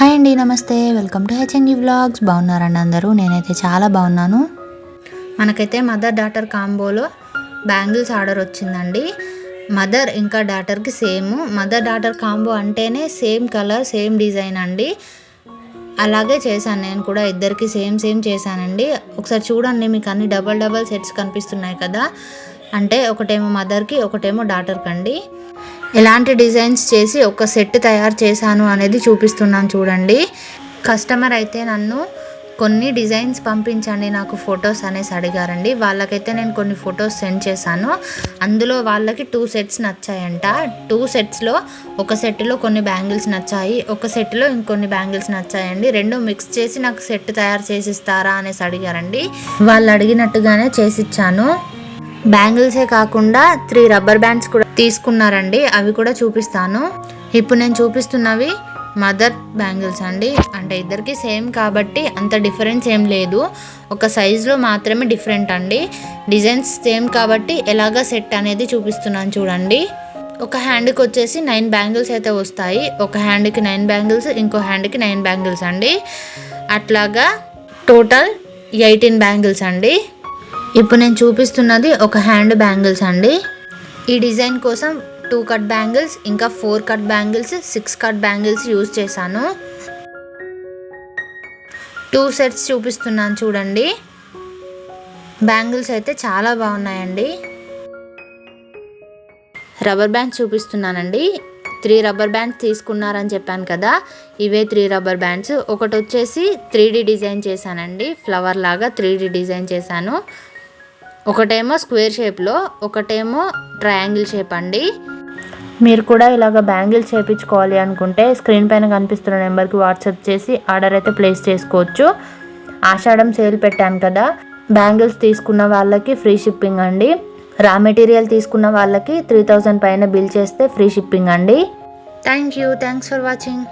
Hi అండి నమస్తే. Welcome to HNG vlogs. బాగున్నారండి అందరూ? నేనైతే చాలా బాగున్నాను. మనకైతే మదర్ డాటర్ కాంబోలో బ్యాంగిల్స్ ఆర్డర్ వచ్చిందండి. మదర్ ఇంకా డాటర్కి సేమ్. మదర్ డాటర్ కాంబో అంటేనే సేమ్ కలర్ సేమ్ డిజైన్ అండి. అలాగే చేశాను నేను కూడా ఇద్దరికి సేమ్ సేమ్ చేశానండి. ఒకసారి చూడండి మీకు అన్ని డబల్ డబల్ సెట్స్ కనిపిస్తున్నాయి కదా. అంటే ఒకటేమో మదర్కి ఒకటేమో డాటర్కి అండి ఎలాంటి డిజైన్స్ చేసి ఒక సెట్ తయారు చేశాను అనేది చూపిస్తున్నాను చూడండి. కస్టమర్ అయితే నన్ను కొన్ని డిజైన్స్ పంపించండి నాకు ఫొటోస్ అనేసి అడిగారండి. వాళ్ళకైతే నేను కొన్ని ఫొటోస్ సెండ్ చేశాను. అందులో వాళ్ళకి టూ సెట్స్ నచ్చాయంట. టూ సెట్స్లో ఒక సెట్లో కొన్ని బ్యాంగిల్స్ నచ్చాయి ఒక సెట్లో ఇంకొన్ని బ్యాంగిల్స్ నచ్చాయండి. రెండు మిక్స్ చేసి నాకు సెట్ తయారు చేసి ఇస్తారా అనేసి అడిగారండి. వాళ్ళు అడిగినట్టుగానే చేసిచ్చాను బ్యాంగిల్సే కాకుండా త్రీ రబ్బర్ బ్యాండ్స్ కూడా తీసుకున్నారండి. అవి కూడా చూపిస్తాను. ఇప్పుడు నేను చూపిస్తున్నవి మదర్ బ్యాంగిల్స్ అండి. అంటే ఇద్దరికి సేమ్ కాబట్టి అంత డిఫరెన్స్ ఏం లేదు. ఒక సైజులో మాత్రమే డిఫరెంట్ అండి. డిజైన్స్ సేమ్ కాబట్టి ఎలాగ సెట్ అనేది చూపిస్తున్నాను చూడండి. ఒక హ్యాండ్కి వచ్చేసి నైన్ బ్యాంగిల్స్ అయితే వస్తాయి. ఒక హ్యాండ్కి నైన్ బ్యాంగిల్స్ ఇంకో హ్యాండ్కి నైన్ బ్యాంగిల్స్ అండి. అట్లాగా టోటల్ ఎయిటీన్ బ్యాంగిల్స్ అండి. ఇప్పుడు నేను చూపిస్తున్నది ఒక హ్యాండ్ బ్యాంగిల్స్ అండి. ఈ డిజైన్ కోసం టూ కట్ బ్యాంగిల్స్ ఇంకా four cut bangles six cut bangles use చేశాను. టూ సెట్స్ చూపిస్తున్నాను చూడండి. బ్యాంగిల్స్ అయితే చాలా బాగున్నాయండి. రబ్బర్ బ్యాండ్స్ చూపిస్తున్నానండి. త్రీ రబ్బర్ బ్యాండ్స్ తీసుకున్నారని చెప్పాను కదా ఇవే త్రీ రబ్బర్ బ్యాండ్స్. ఒకటి వచ్చేసి త్రీ డిజైన్ చేశానండి. ఫ్లవర్ లాగా త్రీ డిజైన్ చేశాను. ఒకటేమో స్క్వేర్ షేప్లో ఒకటేమో ట్రయాంగిల్ షేప్ అండి. మీరు కూడా ఇలాగ బ్యాంగిల్స్ చేయించుకోవాలి అనుకుంటే స్క్రీన్ పైన కనిపిస్తున్న నెంబర్కి వాట్సాప్ చేసి ఆర్డర్ అయితే ప్లేస్ చేసుకోవచ్చు. ఆషాఢం సేల్ పెట్టాను కదా బ్యాంగిల్స్ తీసుకున్న వాళ్ళకి ఫ్రీ షిప్పింగ్ అండి. రా మెటీరియల్ తీసుకున్న వాళ్ళకి త్రీ థౌజండ్ పైన బిల్ చేస్తే ఫ్రీ షిప్పింగ్ అండి. Thank you thanks for watching.